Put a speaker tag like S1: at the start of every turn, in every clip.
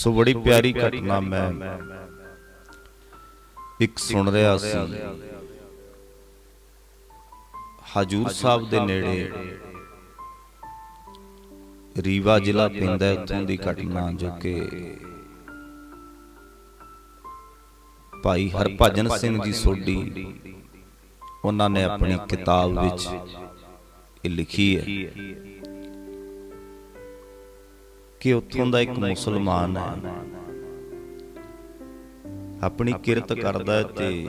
S1: ਸੋ ਬੜੀ ਪਿਆਰੀ ਘਟਨਾ ਮੈਂ ਇੱਕ ਸੁਣ ਰਿਹਾ ਸੀ। ਹਜੂਰ ਸਾਹਿਬ ਦੇ ਨੇੜੇ ਰੀਵਾ ਜ਼ਿਲ੍ਹਾ ਪੈਂਦਾ ਹੈ, ਉੱਥੋਂ ਦੀ ਘਟਨਾ ਜੋ ਕਿ ਭਾਈ ਹਰਭਜਨ ਸਿੰਘ ਜੀ ਸੋਢੀ ਉਹਨਾਂ ਨੇ ਆਪਣੀ ਕਿਤਾਬ ਵਿੱਚ ਇਹ ਲਿਖੀ ਹੈ। ਕਿ ਉੱਥੋਂ ਦਾ ਇੱਕ ਮੁਸਲਮਾਨ ਹੈ। ਆਪਣੀ ਕਿਰਤ ਕਰਦਾ ਤੇ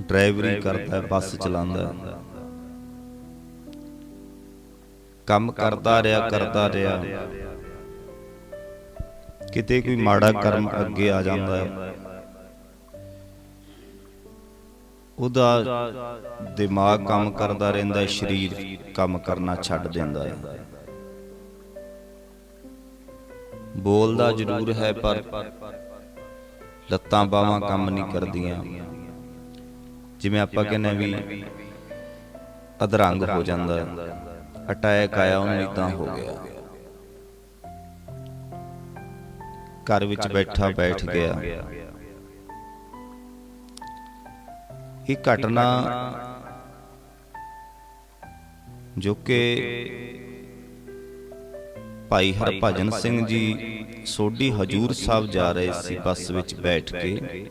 S1: ਡਰਾਈਵਰੀ ਕਰਦਾ ਬੱਸ ਚਲਾਉਂਦਾ ਕੰਮ ਕਰਦਾ ਰਿਹਾ ਕਰਦਾ ਰਿਹਾ। ਕਿਤੇ ਕੋਈ ਮਾੜਾ ਕਰਮ ਅੱਗੇ ਆ ਜਾਂਦਾ ਹੈ। ਉਹਦਾ ਦਿਮਾਗ ਕੰਮ ਕਰਦਾ ਰਹਿੰਦਾ ਸਰੀਰ ਕੰਮ ਕਰਨਾ ਛੱਡ ਦਿੰਦਾ ਹੈ। ਬੋਲਦਾ ਜ਼ਰੂਰ ਹੈ, ਪਰ ਲੱਤਾਂ ਬਾਹਾਂ ਕੰਮ ਨਹੀਂ ਕਰਦੀਆਂ। ਜਿਵੇਂ ਆਪਾਂ ਕਹਿੰਦੇ ਵੀ ਅਧਰੰਗ ਹੋ ਜਾਂਦਾ, ਅਟੈਕ ਆਇਆ ਉਹਨੂੰ ਇਦਾਂ ਹੋ ਗਿਆ। ਘਰ ਵਿੱਚ ਬੈਠਾ ਬੈਠ ਗਿਆ। ਇਹ ਘਟਨਾ ਜੋ ਕਿ ਭਾਈ ਹਰਭਜਨ ਸਿੰਘ ਜੀ ਸੋਢੀ ਹਜੂਰ ਸਾਹਿਬ ਜਾ ਰਹੇ ਸੀ ਬੱਸ ਵਿੱਚ ਬੈਠ ਕੇ।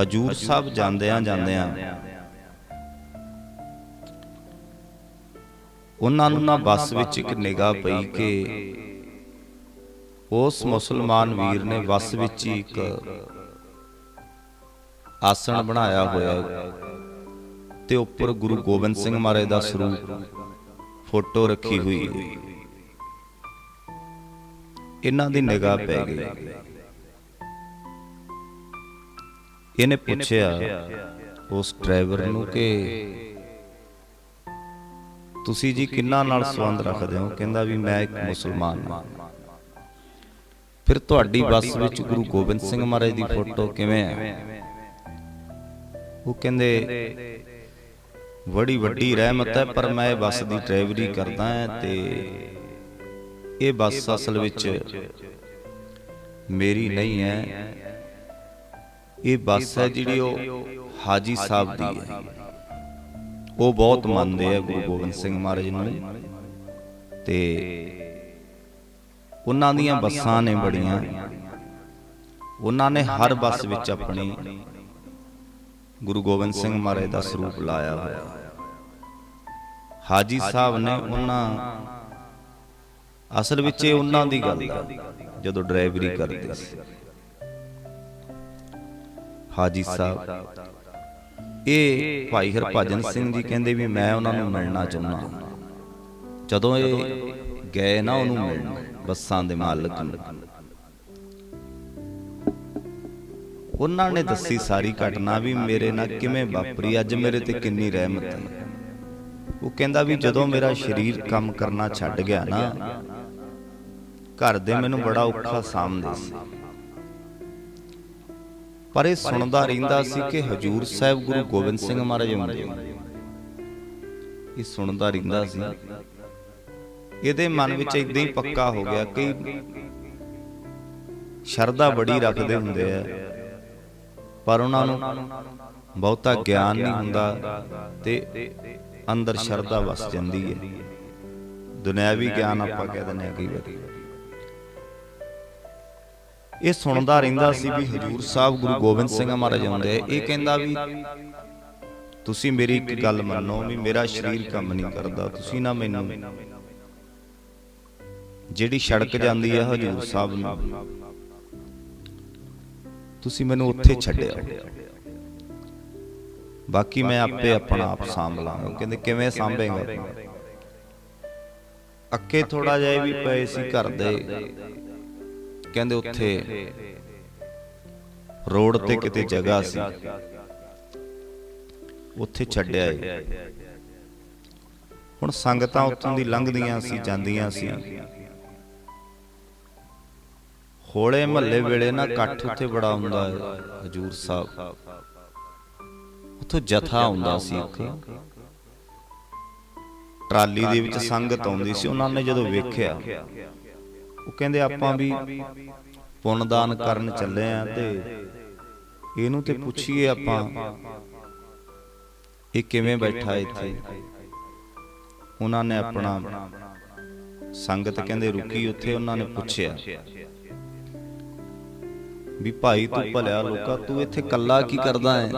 S1: ਹਜੂਰ ਸਾਹਿਬ ਜਾਂਦਿਆਂ ਜਾਂਦਿਆਂ ਉਹਨਾਂ ਨੂੰ ਨਾ ਬੱਸ ਵਿੱਚ ਇੱਕ ਨਿਗਾਹ ਪਈ ਕਿ ਉਸ ਮੁਸਲਮਾਨ ਵੀਰ ਨੇ ਬੱਸ ਵਿੱਚ ਹੀ ਇੱਕ ਆਸਣ ਬਣਾਇਆ ਹੋਇਆ ਤੇ ਉੱਪਰ ਗੁਰੂ ਗੋਬਿੰਦ ਸਿੰਘ ਮਹਾਰਾਜ ਦਾ ਸਰੂਪ। ਫੋਟੋ ਰੱਖੀ ਹੋਈ ਹੈ। ਇਹਨਾਂ ਦੀ ਨਿਗਾਹ ਪੈ ਗਈ। ਇਹਨੇ ਪੁੱਛਿਆ ਉਸ ਡਰਾਈਵਰ ਨੂੰ ਕਿ ਤੁਸੀਂ ਜੀ ਕਿੰਨਾ ਨਾਲ ਸੰਬੰਧ ਰੱਖਦੇ ਹੋ? ਕਹਿੰਦਾ ਵੀ ਮੈਂ ਇੱਕ ਮੁਸਲਮਾਨ ਹਾਂ। ਫਿਰ ਤੁਹਾਡੀ ਬੱਸ ਵਿੱਚ ਗੁਰੂ ਗੋਬਿੰਦ ਸਿੰਘ ਮਹਾਰਾਜ ਦੀ ਫੋਟੋ ਕਿਵੇਂ ਹੈ ਉਹ ਕਹਿੰਦੇ ਬੜੀ ਵੱਡੀ ਰਹਿਮਤ ਹੈ ਪਰ ਮੈਂ ਬੱਸ ਦੀ ਡਰਾਈਵਰੀ ਕਰਦਾ ਹਾਂ ਤੇ ਇਹ ਬੱਸ ਅਸਲ ਵਿੱਚ ਮੇਰੀ ਨਹੀਂ ਹੈ। ਇਹ ਬੱਸ ਹੈ ਜਿਹੜੀ ਉਹ ਹਾਜੀ ਸਾਹਿਬ ਦੀ ਹੈ। ਉਹ ਬਹੁਤ ਮੰਨਦੇ ਆ ਗੁਰੂ ਗੋਬਿੰਦ ਸਿੰਘ ਮਹਾਰਾਜ ਨੂੰ। ਤੇ ਉਹਨਾਂ ਦੀਆਂ ਬੱਸਾਂ ਨੇ ਬੜੀਆਂ। ਉਹਨਾਂ ਨੇ ਹਰ ਬੱਸ ਵਿੱਚ ਆਪਣੀ ਗੁਰੂ ਗੋਬਿੰਦ ਸਿੰਘ ਮਹਾਰਾਜ ਦਾ ਸਰੂਪ ਲਾਇਆ ਹੋਇਆ। ਹਾਜੀ ਸਾਹਿਬ ਨੇ ਉਹਨਾਂ ਅਸਲ ਵਿੱਚ ਇਹ ਉਹਨਾਂ ਦੀ ਗੱਲ ਹੈ ਜਦੋਂ ਡਰਾਈਵਰੀ ਕਰਦੇ ਸੀ। ਹਾਜੀ ਸਾਹਿਬ ਇਹ ਭਾਈ ਹਰਭਜਨ ਸਿੰਘ ਜੀ ਕਹਿੰਦੇ ਵੀ ਮੈਂ ਉਹਨਾਂ ਨੂੰ ਮਿਲਣਾ ਚਾਹੁੰਦਾ। ਜਦੋਂ ਇਹ ਗਏ ਨਾ ਉਹਨੂੰ ਮਿਲਣ ਬੱਸਾਂ ਦੇ ਮਾਲਕ ਨੂੰ। ਉਹਨਾਂ ਨੇ ਦੱਸੀ ਸਾਰੀ ਘਟਨਾ ਵੀ ਮੇਰੇ ਨਾਲ ਕਿਵੇਂ ਵਾਪਰੀ ਅੱਜ ਮੇਰੇ ਤੇ ਕਿੰਨੀ ਰਹਿਮਤ ਹੈ। ਉਹ ਕਹਿੰਦਾ ਵੀ ਜਦੋਂ ਮੇਰਾ ਸਰੀਰ ਕੰਮ ਕਰਨਾ ਛੱਡ ਗਿਆ ਨਾ, ਘਰ ਦੇ ਮੈਨੂੰ ਬੜਾ ਔਖਾ ਸਾਹਮਣੇ ਸੀ। ਪਰ ਇਹ ਸੁਣਦਾ ਰਹਿੰਦਾ ਸੀ ਕਿ ਹਜੂਰ ਸਾਹਿਬ ਗੁਰੂ ਗੋਬਿੰਦ ਸਿੰਘ ਮਹਾਰਾਜ ਆਉਂਦੇ ਇਹ ਸੁਣਦਾ ਰਹਿੰਦਾ ਸੀ। ਇਹਦੇ ਮਨ ਵਿੱਚ ਇਦਾਂ ਹੀ ਪੱਕਾ ਹੋ ਗਿਆ ਕਿ ਸ਼ਰਧਾ ਬੜੀ ਰੱਖਦੇ ਹੁੰਦੇ ਆ, ਪਰ ਉਹਨਾਂ ਨੂੰ ਬਹੁਤਾ ਗਿਆਨ ਨਹੀਂ ਹੁੰਦਾ ਤੇ ਅੰਦਰ ਸ਼ਰਧਾ ਵਸ ਜਾਂਦੀ ਹੈ ਦੁਨਿਆਵੀ ਗਿਆਨ ਆਪਾਂ ਕਹਿ ਦਿੰਦੇ ਆ ਕਈ ਵਾਰੀ। ਇਹ ਸੁਣਦਾ ਰਹਿੰਦਾ ਸੀ ਵੀ ਹਜੂਰ ਸਾਹਿਬ ਗੁਰੂ ਗੋਬਿੰਦ ਸਿੰਘ ਮਹਾਰਾਜ ਆਉਂਦੇ ਇਹ ਕਹਿੰਦਾ ਵੀ, ਤੁਸੀਂ ਮੇਰੀ ਇੱਕ ਗੱਲ ਮੰਨੋ ਵੀ ਮੇਰਾ ਸਰੀਰ ਕੰਮ ਨਹੀਂ ਕਰਦਾ, ਤੁਸੀਂ ਨਾ ਮੈਨੂੰ। ਜਿਹੜੀ ਸੜਕ ਜਾਂਦੀ ਹੈ ਹਜੂਰ ਸਾਹਿਬ ਨੂੰ, ਤੁਸੀਂ ਮੈਨੂੰ ਉੱਥੇ ਛੱਡਿਆ। ਬਾਕੀ ਮੈਂ ਆਪੇ ਆਪਣਾ ਆਪ ਸਾਂਭ ਲਾਂਗਾ। ਕਹਿੰਦੇ ਕਿਵੇਂ ਸਾਂਭੇਗਾ ਅੱਕੇ ਥੋੜਾ ਜਿਹਾ ਵੀ ਪਏ ਸੀ ਘਰ ਦੇ। ਕਹਿੰਦੇ ਉੱਥੇ ਰੋਡ ਤੇ ਕਿਤੇ ਜਗ੍ਹਾ ਸੀ। ਉੱਥੇ ਛੱਡਿਆ ਏ। ਹੁਣ ਸੰਗਤਾਂ ਉੱਥੋਂ ਦੀ ਲੰਘਦੀਆਂ ਸੀ ਜਾਂਦੀਆਂ ਸੀ। ਹੋਲੇ ਮਹੱਲੇ ਵੇਲੇ ਨਾ ਇਕੱਠ ਉੱਥੇ ਬੜਾ ਹੁੰਦਾ ਹੈ ਹਜੂਰ ਸਾਹਿਬ। ਉੱਥੋਂ ਜਥਾ ਹੁੰਦਾ ਸੀ ਇੱਕ ਟਰਾਲੀ ਦੇ ਵਿੱਚ ਸੰਗਤ ਆਉਂਦੀ ਸੀ ਉਹਨਾਂ ਨੇ ਜਦੋਂ ਵੇਖਿਆ ਉਹ ਕਹਿੰਦੇ ਆਪਾਂ ਵੀ ਪੁੰਨਦਾਨ ਕਰਨ ਚੱਲੇ ਆ ਤੇ ਇਹਨੂੰ ਤੇ ਪੁੱਛੀਏ ਆਪਾਂ ਇਹ ਕਿਵੇਂ ਬੈਠਾ ਇੱਥੇ? ਉਹਨਾਂ ਨੇ ਆਪਣਾ ਸੰਗਤ ਕਹਿੰਦੇ ਰੁਕੀ ਉੱਥੇ ਉਹਨਾਂ ਨੇ ਪੁੱਛਿਆ ਵੀ ਭਾਈ ਤੂੰ ਭਲਿਆ ਲੋਕਾ ਤੂੰ ਇੱਥੇ ਕੱਲਾ ਕੀ ਕਰਦਾ ਹੈ?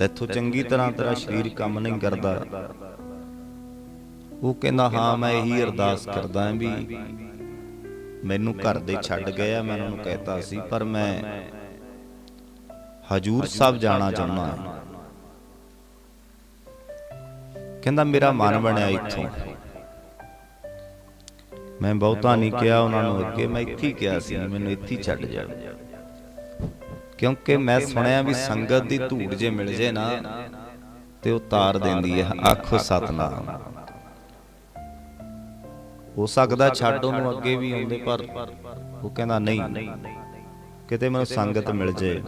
S1: ਤੈਥੋਂ ਚੰਗੀ ਤਰ੍ਹਾਂ ਤੇਰਾ ਸਰੀਰ ਕੰਮ ਨਹੀਂ ਕਰਦਾ। ਉਹ ਕਹਿੰਦਾ ਹਾਂ ਮੈਂ ਇਹੀ ਅਰਦਾਸ ਕਰਦਾ ਹਾਂ ਵੀ ਮੈਨੂੰ ਘਰ ਦੇ ਛੱਡ ਗਏ ਆ ਮੈਂ ਉਹਨਾਂ ਨੂੰ ਕਹਿਤਾ ਸੀ ਪਰ ਮੈਂ ਹਜੂਰ ਸਾਹਿਬ ਜਾਣਾ ਚਾਹੁੰਦਾ ਹਾਂ। ਕਹਿੰਦਾ ਮੇਰਾ ਮਨ ਬਣਿਆ ਇੱਥੋਂ। ਮੈਂ ਬਹੁਤਾ ਨਹੀਂ ਕਿਹਾ ਉਹਨਾਂ ਨੂੰ ਅੱਗੇ ਮੈਂ ਇੱਥੇ ਹੀ ਕਿਹਾ ਸੀ ਮੈਨੂੰ ਇੱਥੇ ਹੀ ਛੱਡ ਜਾ। ਕਿਉਂਕਿ ਮੈਂ ਸੁਣਿਆ ਵੀ ਸੰਗਤ ਦੀ ਧੂੜ ਜੇ ਮਿਲ ਜੇ ਨਾ ਤੇ ਉਹ ਤਾਰ ਦਿੰਦੀ ਹੈ ਆਖੋ ਸਤਨਾਮ। ਹੋ ਸਕਦਾ ਛੱਡ ਉਹਨੂੰ ਅੱਗੇ ਵੀ ਆਉਂਦੇ ਪਰ ਉਹ ਕਹਿੰਦਾ ਨਹੀਂ। ਕਿਤੇ ਮੈਨੂੰ ਸੰਗਤ ਮਿਲ ਜੇ।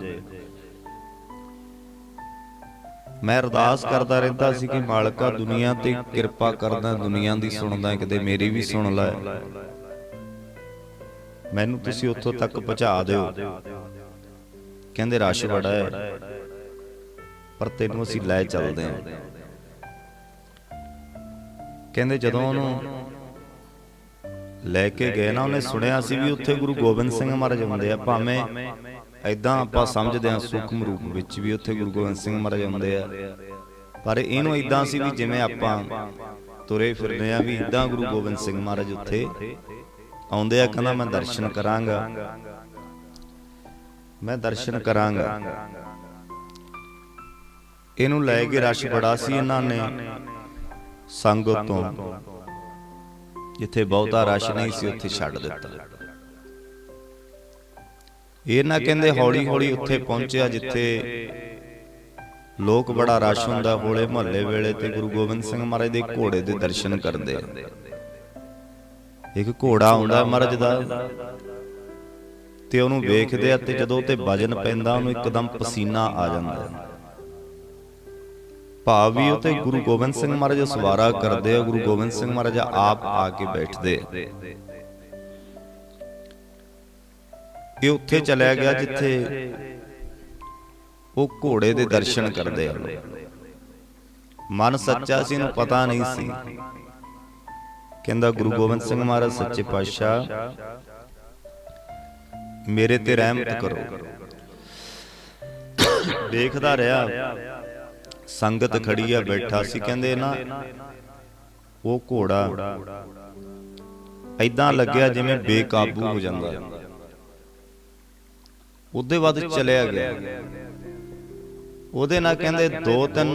S1: ਮੈਂ ਅਰਦਾਸ ਕਰਦਾ ਰਹਿੰਦਾ ਸੀ ਕਿ ਮਾਲਕਾ ਦੁਨੀਆ ਤੇ ਕਿਰਪਾ ਕਰਦਾ ਦੁਨੀਆ ਦੀ ਸੁਣਦਾ ਕਿਤੇ ਮੇਰੀ ਵੀ ਸੁਣ ਲੈ। ਮੈਨੂੰ ਤੁਸੀਂ ਉੱਥੋਂ ਤੱਕ ਪਹੁੰਚਾ ਦਿਓ। ਕਹਿੰਦੇ ਰਸ਼ ਬੜਾ ਹੈ। ਪਰ ਤੈਨੂੰ ਅਸੀਂ ਲੈ ਚੱਲਦੇ ਹਾਂ। ਕਹਿੰਦੇ ਜਦੋਂ ਉਹਨੂੰ ਲੈ ਕੇ ਗਏ ਨਾ ਉਹਨੇ ਸੁਣਿਆ ਸੀ ਵੀ ਉੱਥੇ ਗੁਰੂ ਗੋਬਿੰਦ ਸਿੰਘ ਮਹਾਰਾਜ ਹੁੰਦੇ ਆ। ਭਾਵੇਂ ਐਦਾਂ ਆਪਾਂ ਸਮਝਦੇ ਹਾਂ ਸੂਖਮ ਰੂਪ ਵਿੱਚ ਵੀ ਉੱਥੇ ਗੁਰੂ ਗੋਬਿੰਦ ਸਿੰਘ ਮਹਾਰਾਜ ਹੁੰਦੇ ਆ। ਪਰ ਇਹਨੂੰ ਐਦਾਂ ਸੀ ਵੀ ਜਿਵੇਂ ਆਪਾਂ ਤੁਰੇ ਫਿਰਦੇ ਆ ਵੀ ਇਦਾਂ ਗੁਰੂ ਗੋਬਿੰਦ ਸਿੰਘ ਮਹਾਰਾਜ ਉੱਥੇ ਆਉਂਦੇ ਆ ਕਹਿੰਦਾ ਮੈਂ ਦਰਸ਼ਨ ਕਰਾਂਗਾ। ਮੈਂ ਦਰਸ਼ਨ ਕਰਾਂਗਾ। ਇਹਨੂੰ ਲੈ ਕੇ ਰਸ਼ ਬੜਾ ਸੀ ਇਹਨਾਂ ਨੇ ਸੰਗਤ ਤੋਂ ਜਿੱਥੇ ਬਹੁਤਾ ਰਸ਼ ਨਹੀਂ ਸੀ, ਉੱਥੇ ਛੱਡ ਦਿੱਤਾ। ਇਹ ਨਾ ਕਹਿੰਦੇ ਹੌਲੀ ਹੌਲੀ ਉੱਥੇ ਪਹੁੰਚਿਆ, ਜਿੱਥੇ ਲੋਕ ਬੜਾ ਰਸ਼ ਹੁੰਦਾ, ਹੋਲੇ ਮਹੱਲੇ ਵੇਲੇ ਤੇ ਗੁਰੂ ਗੋਬਿੰਦ ਸਿੰਘ ਮਹਾਰਾਜ ਦੇ ਘੋੜੇ ਦੇ ਦਰਸ਼ਨ ਕਰਦੇ। ਆ ਇੱਕ ਘੋੜਾ ਆਉਂਦਾ ਮਹਾਰਾਜ ਦਾ ਤੇ ਉਹਨੂੰ ਵੇਖਦੇ ਆ ਤੇ ਜਦੋਂ ਤੇ ਵਜਨ ਪੈਂਦਾ ਉਹਨੂੰ ਇੱਕਦਮ ਪਸੀਨਾ ਆ ਜਾਂਦਾ। ਭਾਵ ਵੀ ਉਹ ਤੇ ਗੁਰੂ ਗੋਬਿੰਦ ਸਿੰਘ ਮਹਾਰਾਜ ਸਵਾਰਾ ਕਰਦੇ ਆ ਗੁਰੂ ਗੋਬਿੰਦ ਸਿੰਘ ਮਹਾਰਾਜ ਆਪ ਆ ਕੇ ਬੈਠਦੇ ਇਹ ਉੱਥੇ ਚਲਿਆ ਗਿਆ ਜਿੱਥੇ ਉਹ ਘੋੜੇ ਦੇ ਦਰਸ਼ਨ ਕਰਦੇ ਆ ਮਨ ਸੱਚਾ ਸੀ ਇਹਨੂੰ ਪਤਾ ਨਹੀਂ ਸੀ। ਕਹਿੰਦਾ ਗੁਰੂ ਗੋਬਿੰਦ ਸਿੰਘ ਮਹਾਰਾਜ ਸੱਚੇ ਪਾਤਸ਼ਾਹ। ਮੇਰੇ ਤੇ ਰਹਿਮਤ ਕਰੋ। ਦੇਖਦਾ ਰਿਹਾ। ਸੰਗਤ ਖੜੀ ਆ ਬੈਠਾ ਸੀ ਕਹਿੰਦੇ ਨਾ ਉਹ ਘੋੜਾ ਐਦਾਂ ਲੱਗਿਆ ਜਿਵੇਂ ਬੇਕਾਬੂ ਹੋ ਜਾਂਦਾ। ਉਹਦੇ ਬਾਅਦ ਚਲਿਆ ਗਿਆ। ਉਹਦੇ ਨਾਲ ਕਹਿੰਦੇ ਦੋ ਤਿੰਨ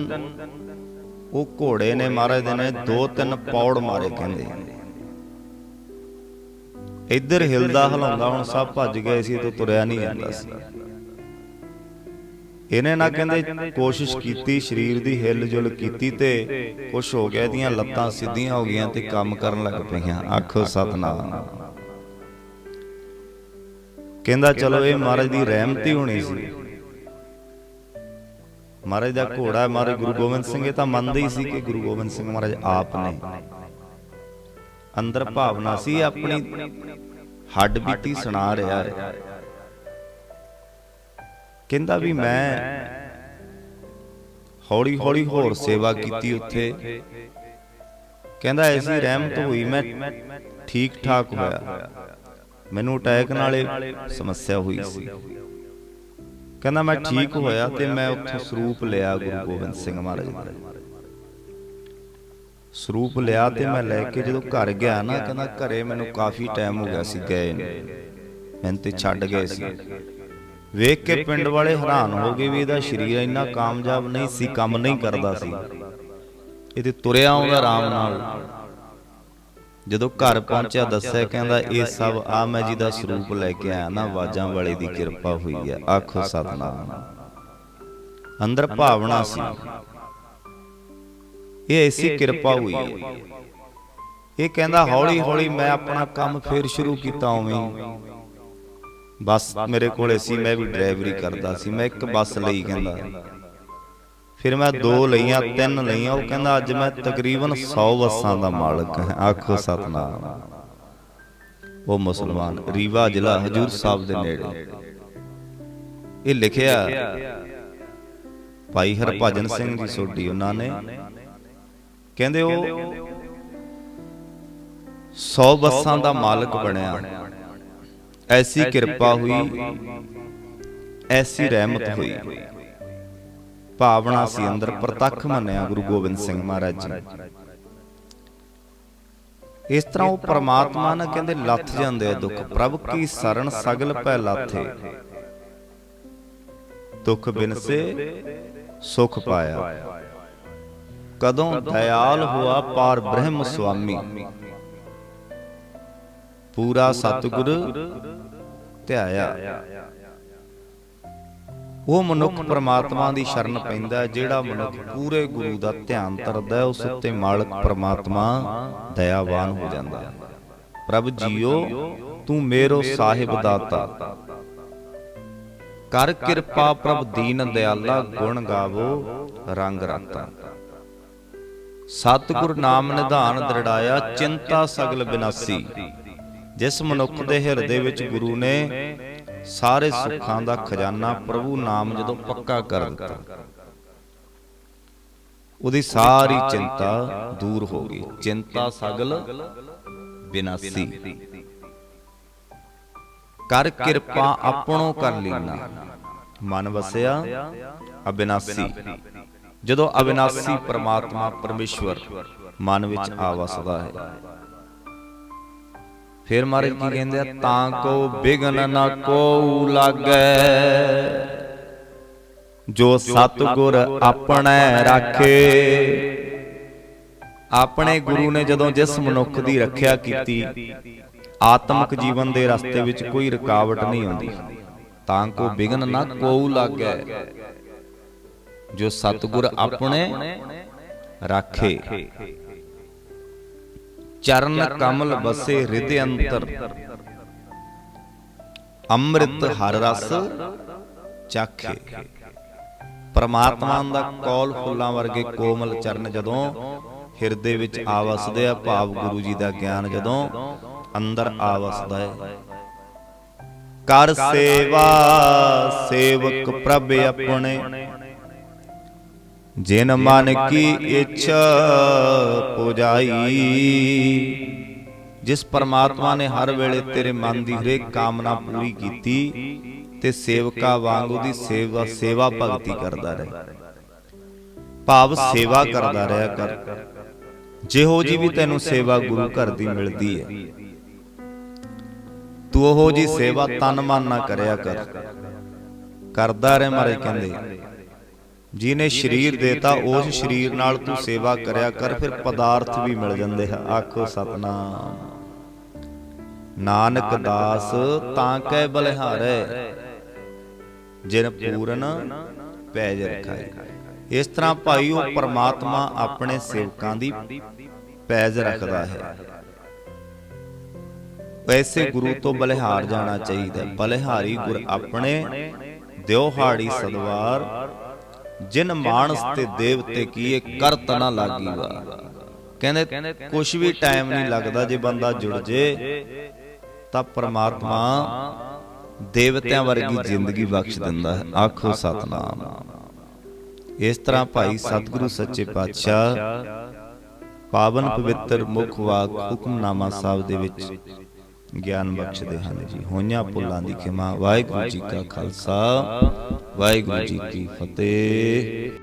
S1: ਉਹ ਘੋੜੇ ਨੇ ਮਹਾਰਾਜ ਦੇ ਨੇ ਦੋ ਤਿੰਨ ਪੌੜ ਮਾਰੇ। ਕਹਿੰਦੇ। ਇੱਧਰ ਹਿਲਦਾ ਹਲਾਉਂਦਾ ਹੁਣ ਸਭ ਭੱਜ ਗਏ ਸੀ ਤੇ ਤੁਰਿਆ ਨਹੀਂ ਜਾਂਦਾ ਸੀ। ਇਹਨੇ ਨਾ ਕਹਿੰਦੇ ਕੋਸ਼ਿਸ਼ ਕੀਤੀ, ਸਰੀਰ ਦੀ ਹਿਲ ਜੁਲ ਕੀਤੀ ਤੇ ਕੁਛ ਹੋ ਗਿਆ, ਇਹਦੀਆਂ ਲੱਤਾਂ ਸਿੱਧੀਆਂ ਹੋ ਗਈਆਂ ਤੇ ਕੰਮ ਕਰਨ ਲੱਗ ਪਈਆਂ ਆਖੋ ਸਤਨਾਮ। ਕਹਿੰਦਾ, ਚਲੋ, ਇਹ ਮਹਾਰਾਜ ਦੀ ਰਹਿਮਤੀ ਹੋਣੀ ਸੀ। ਮਹਾਰਾਜ ਦਾ ਘੋੜਾ ਮਹਾਰਾਜ ਗੁਰੂ ਗੋਬਿੰਦ ਸਿੰਘ, ਇਹ ਤਾਂ ਮੰਨਦੇ ਹੀ ਸੀ ਕਿ ਗੁਰੂ ਗੋਬਿੰਦ ਸਿੰਘ ਮਹਾਰਾਜ ਆਪ ਨੇ ਅੰਦਰ ਭਾਵਨਾ ਸੀ ਆਪਣੀ ਹੱਡ ਬੀਤੀ ਸੁਣਾ ਰਿਹਾ ਹੈ। ਕਹਿੰਦਾ ਵੀ ਮੈਂ ਹੌਲੀ ਹੌਲੀ ਹੋਰ ਸੇਵਾ ਕੀਤੀ ਉੱਥੇ। ਕਹਿੰਦਾ ਐਸੀ ਰਹਿਮਤ ਹੋਈ ਮੈਂ ਠੀਕ ਠਾਕ ਹੋਇਆ। ਮੈਨੂੰ ਅਟੈਕ ਨਾਲੇ ਸਮੱਸਿਆ ਹੋਈ ਸੀ। ਕਹਿੰਦਾ ਮੈਂ ਠੀਕ ਹੋਇਆ ਤੇ ਮੈਂ ਉੱਥੋਂ ਸਰੂਪ ਲਿਆ ਗੁਰੂ ਗੋਬਿੰਦ ਸਿੰਘ ਮਹਾਰਾਜ ਦਾ ਸਰੂਪ ਲਿਆ ਤੇ ਮੈਂ ਲੈ ਕੇ ਜਦੋਂ ਘਰ ਗਿਆ ਨਾ, ਕਹਿੰਦਾ ਘਰੇ ਮੈਨੂੰ ਕਾਫੀ ਟਾਈਮ ਹੋ ਗਿਆ ਸੀ ਗਏ ਮੈਨੂੰ ਤੇ ਛੱਡ ਗਏ ਸੀ। ਵੇਖ ਕੇ ਪਿੰਡ ਵਾਲੇ ਹੈਰਾਨ ਹੋ ਗਏ ਵੀ ਇਹਦਾ ਸਰੀਰ ਇੰਨਾ ਕਾਮਯਾਬ ਨਹੀਂ ਸੀ, ਕੰਮ ਨਹੀਂ ਕਰਦਾ ਸੀ। ਇਹ ਤੇ ਤੁਰਿਆ ਆਉਂਦਾ ਆਰਾਮ ਨਾਲ। ਜਦੋਂ ਘਰ ਪਹੁੰਚਿਆ, ਦੱਸਿਆ, ਕਹਿੰਦਾ, ਇਹ ਸਭ ਆ ਮੈਂ ਜੀ ਦਾ ਸਰੂਪ ਲੈ ਕੇ ਆਇਆ ਨਾ, ਆਵਾਜ਼ਾਂ ਵਾਲੇ ਦੀ ਕਿਰਪਾ ਹੋਈ ਹੈ। ਆਖੋ ਸਤਨਾਮ। ਅੰਦਰ ਭਾਵਨਾ ਸੀ। ਇਹ ਐਸੀ ਕਿਰਪਾ ਹੋਈ ਹੈ। ਇਹ ਕਹਿੰਦਾ ਹੌਲੀ ਹੌਲੀ ਮੈਂ ਆਪਣਾ ਕੰਮ ਫੇਰ ਸ਼ੁਰੂ ਕੀਤਾ ਉਵੇਂ ਬੱਸ ਮੇਰੇ ਕੋਲੇ ਸੀ ਮੈਂ ਵੀ ਡਰਾਈਵਰੀ ਕਰਦਾ ਸੀ ਮੈਂ ਇੱਕ ਬੱਸ ਲਈ ਕਹਿੰਦਾ। ਫਿਰ ਮੈਂ ਦੋ ਲਈਆਂ ਤਿੰਨ ਲਈਆਂ ਉਹ ਕਹਿੰਦਾ ਅੱਜ ਮੈਂ ਤਕਰੀਬਨ 100 ਬੱਸਾਂ ਦਾ ਮਾਲਕ ਹਾਂ ਆਖੋ ਸਤਨਾਮ। ਉਹ ਮੁਸਲਮਾਨ ਰੀਵਾ ਜ਼ਿਲ੍ਹਾ ਹਜੂਰ ਸਾਹਿਬ ਦੇ ਨੇੜੇ। ਇਹ ਲਿਖਿਆ ਭਾਈ ਹਰਭਜਨ ਸਿੰਘ ਜੀ ਸੋਢੀ ਉਹਨਾਂ ਨੇ। ਕਹਿੰਦੇ ਉਹ 100 ਬੱਸਾਂ ਦਾ ਮਾਲਕ ਬਣਿਆ। ਐਸੀ ਕਿਰਪਾ ਹੋਈ ਐਸੀ ਰਹਿਮਤ ਹੋਈ। ਭਾਵਨਾ ਸੀ ਅੰਦਰ ਪ੍ਰਤੱਖ ਮੰਨਿਆ ਗੁਰੂ ਗੋਬਿੰਦ ਸਿੰਘ ਮਹਾਰਾਜ ਜੀ। ਇਸ ਤਰ੍ਹਾਂ ਉਹ ਪ੍ਰਮਾਤਮਾ ਨਾਲ ਕਹਿੰਦੇ ਲੱਥ ਜਾਂਦੇ ਆ ਦੁੱਖ ਪ੍ਰਭ ਕੀ ਸਰਣ ਸਗਲ ਪੈ ਲਾਥੇ ਦੁੱਖ ਬਿਨਸੇ ਸੁਖ ਪਾਇਆ। ਕਦੋਂ ਦਇਆਲ ਹੁਆ ਪਾਰ ਬ੍ਰਹਮ ਸੁਆਮੀ। ਪੂਰਾ ਸਤਿਗੁਰ ਧਿਆਇਆ। ਉਹ ਮਨੁੱਖ ਪ੍ਰਮਾਤਮਾ ਦੀ ਸ਼ਰਨ ਪੈਂਦਾ ਜਿਹੜਾ ਮਨੁੱਖ ਪੂਰੇ ਗੁਰੂ ਦਾ ਧਿਆਨ ਧਰਦਾ ਉਸ ਉੱਤੇ ਮਾਲਕ ਪ੍ਰਮਾਤਮਾ ਦਇਆਵਾਨ ਹੋ ਜਾਂਦਾ। ਪ੍ਰਭ ਜੀਓ ਤੂੰ ਮੇਰੋ ਸਾਹਿਬ ਦਾਤਾ। ਕਰ ਕਿਰਪਾ ਪ੍ਰਭ ਦੀਨ ਦਿਆਲਾ ਗੁਣ ਗਾਵੋ ਰੰਗ ਰਾਤਾ। ਸਤਿਗੁਰ ਨਾਮ ਨਿਧਾਨ ਦ੍ਰਿੜਾਇਆ ਚਿੰਤਾ ਸਗਲ ਬਿਨਾਸੀ। ਜਿਸ ਮਨੁੱਖ ਦੇ ਹਿਰਦੇ ਵਿੱਚ ਗੁਰੂ ਨੇ ਸਾਰੇ ਸੁੱਖਾਂ ਦਾ ਖਜ਼ਾਨਾ ਪ੍ਰਭੂ ਨਾਮ ਜਦੋਂ ਪੱਕਾ ਕਰ ਦਿੱਤਾ। ਉਹਦੀ ਸਾਰੀ ਚਿੰਤਾ ਦੂਰ ਹੋ ਗਈ। ਚਿੰਤਾ ਸਗਲ ਬਿਨਾਸੀ। ਕਰ ਕਿਰਪਾ ਆਪਣੋ ਕਰ ਲੀਨਾ। ਮਨ ਵਸਿਆ ਅਬਿਨਾਸੀ। ਜਦੋਂ ਅਬਿਨਾਸੀ ਪ੍ਰਮਾਤਮਾ ਪਰਮੇਸ਼ਵਰ ਮਨ ਵਿੱਚ ਆ ਵਸਦਾ ਹੈ। ਫਿਰ ਮਹਾਰਾਜ ਕੀ ਕਹਿੰਦੇ ਆ? ਤਾਂ ਕੋ ਬਿਗਨ ਨਾ ਕੋ ਲਾਗੈ ਜੋ ਸਤਗੁਰ ਆਪਣੇ ਰਾਖੇ। ਆਪਣੇ ਗੁਰੂ ਨੇ ਜਦੋਂ ਜਿਸ ਮਨੁੱਖ ਦੀ ਰੱਖਿਆ ਕੀਤੀ ਆਤਮਿਕ ਜੀਵਨ ਦੇ ਰਸਤੇ ਵਿੱਚ ਕੋਈ ਰੁਕਾਵਟ ਨਹੀਂ ਆਉਂਦੀ। ਤਾਂ ਕੋ ਬਿਗਨ ਨਾ ਕੋਉ ਲਾਗੈ ਜੋ ਸਤਗੁਰ ਆਪਣੇ ਰਾਖੇ। ਚਰਨ ਕਮਲ ਬਸੇ ਹਿਰਦੇ ਅੰਤਰ। ਅੰਮ੍ਰਿਤ ਹਰ ਰਸ ਚਾਖੇ। ਪਰਮਾਤਮਾ ਦਾ ਕੌਲ ਫੁੱਲਾਂ ਵਰਗੇ ਕੋਮਲ ਚਰਨ ਜਦੋਂ ਹਿਰਦੇ ਵਿੱਚ ਆ ਵਸਦੇ ਆ ਭਾਵ ਗੁਰੂ ਜੀ ਦਾ ਗਿਆਨ ਜਦੋਂ ਅੰਦਰ ਆ ਵਸਦਾ ਹੈ। ਕਰ ਸੇਵਾ ਸੇਵਕ ਪ੍ਰਭ ਆਪਣੇ। ਜਿਨ ਮਨ ਕੀ ਇੱਛਾ ਪੁਜਾਈ। ਜਿਸ ਪਰਮਾਤਮਾ ਨੇ ਹਰ ਵੇਲੇ ਤੇਰੇ ਮਨ ਦੀ ਹਰੇਕ ਕਾਮਨਾ ਪੂਰੀ ਕੀਤੀ ਤੇ ਸੇਵਕਾ ਵਾਂਗ ਉਹਦੀ ਸੇਵਾ ਸੇਵਾ ਭਗਤੀ ਕਰਦਾ ਰਹੇ। ਭਾਵ ਸੇਵਾ ਕਰਦਾ ਰਿਹਾ ਕਰ। ਜਿਹੋ ਜੀ ਵੀ ਤੈਨੂੰ ਸੇਵਾ ਗੁਰੂ ਘਰ ਦੀ ਮਿਲਦੀ ਹੈ। ਤੂੰ ਉਹੋ ਜੀ ਸੇਵਾ ਤਨ ਮਨ ਨਾ ਕਰਿਆ ਕਰ। ਕਰਦਾ ਰਹਿ ਮਾਰੇ ਕਹਿੰਦੇ। ਜਿਹਨੇ ਸਰੀਰ ਦੇਤਾ ਉਸ ਸਰੀਰ ਨਾਲ ਤੂੰ ਸੇਵਾ ਕਰਿਆ ਕਰ ਫਿਰ ਪਦਾਰਥ ਵੀ ਮਿਲ ਜਾਂਦੇ ਆ। ਆਖੋ ਸਤਨਾਮ। ਨਾਨਕ ਦਾਸ ਤਾਂ ਕੈ ਬਲਿਹਾਰੈ ਜਿਨ ਪੂਰਨ ਪੈਜ ਰਖਾਏ। ਇਸ ਤਰ੍ਹਾਂ ਭਾਈ ਉਹ ਪਰਮਾਤਮਾ ਆਪਣੇ ਸੇਵਕਾਂ ਦੀ ਪੈਜ ਰੱਖਦਾ ਹੈ। ਐਸੇ ਗੁਰੂ ਤੋਂ ਬਲਿਹਾਰ ਜਾਣਾ ਚਾਹੀਦਾ। ਬਲਿਹਾਰੀ ਗੁਰ ਆਪਣੇ ਦਿਉਹਾੜੀ ਸਦਵਾਰ ਜਿਨ ਮਾਨਸ ਤੇ ਦੇਵਤੇ ਕੀਏ ਕਰਤ ਨਾ ਲਾਗੀ ਕਹਿੰਦੇ, ਕੁਛ ਵੀ ਟਾਈਮ ਨਹੀਂ ਲੱਗਦਾ ਜੇ ਬੰਦਾ ਜੁੜ ਜੇ, ਤਾਂ ਪ੍ਰਮਾਤਮਾ ਦੇਵਤਿਆਂ ਵਰਗੀ ਜ਼ਿੰਦਗੀ ਬਖਸ਼ ਦਿੰਦਾ ਹੈ। ਆਖੋ ਸਤਨਾਮ। ਇਸ ਤਰ੍ਹਾਂ ਭਾਈ ਸਤਿਗੁਰੂ ਸੱਚੇ ਪਾਤਸ਼ਾਹ ਪਾਵਨ ਪਵਿੱਤਰ ਮੁਖ ਵਾਕ ਹੁਕਮਨਾਮਾ ਸਾਹਿਬ ਦੇ ਵਿੱਚ ਗਿਆਨ ਬਖਸ਼ਦੇ ਹਨ ਜੀ। ਹੋਈਆਂ ਭੁੱਲਾਂ ਦੀ ਖਿਮਾ। ਵਾਹਿਗੁਰੂ ਜੀ ਕਾ ਖਾਲਸਾ। ਵਾਹਿਗੁਰੂ ਜੀ ਕੀ ਫਤਿਹ।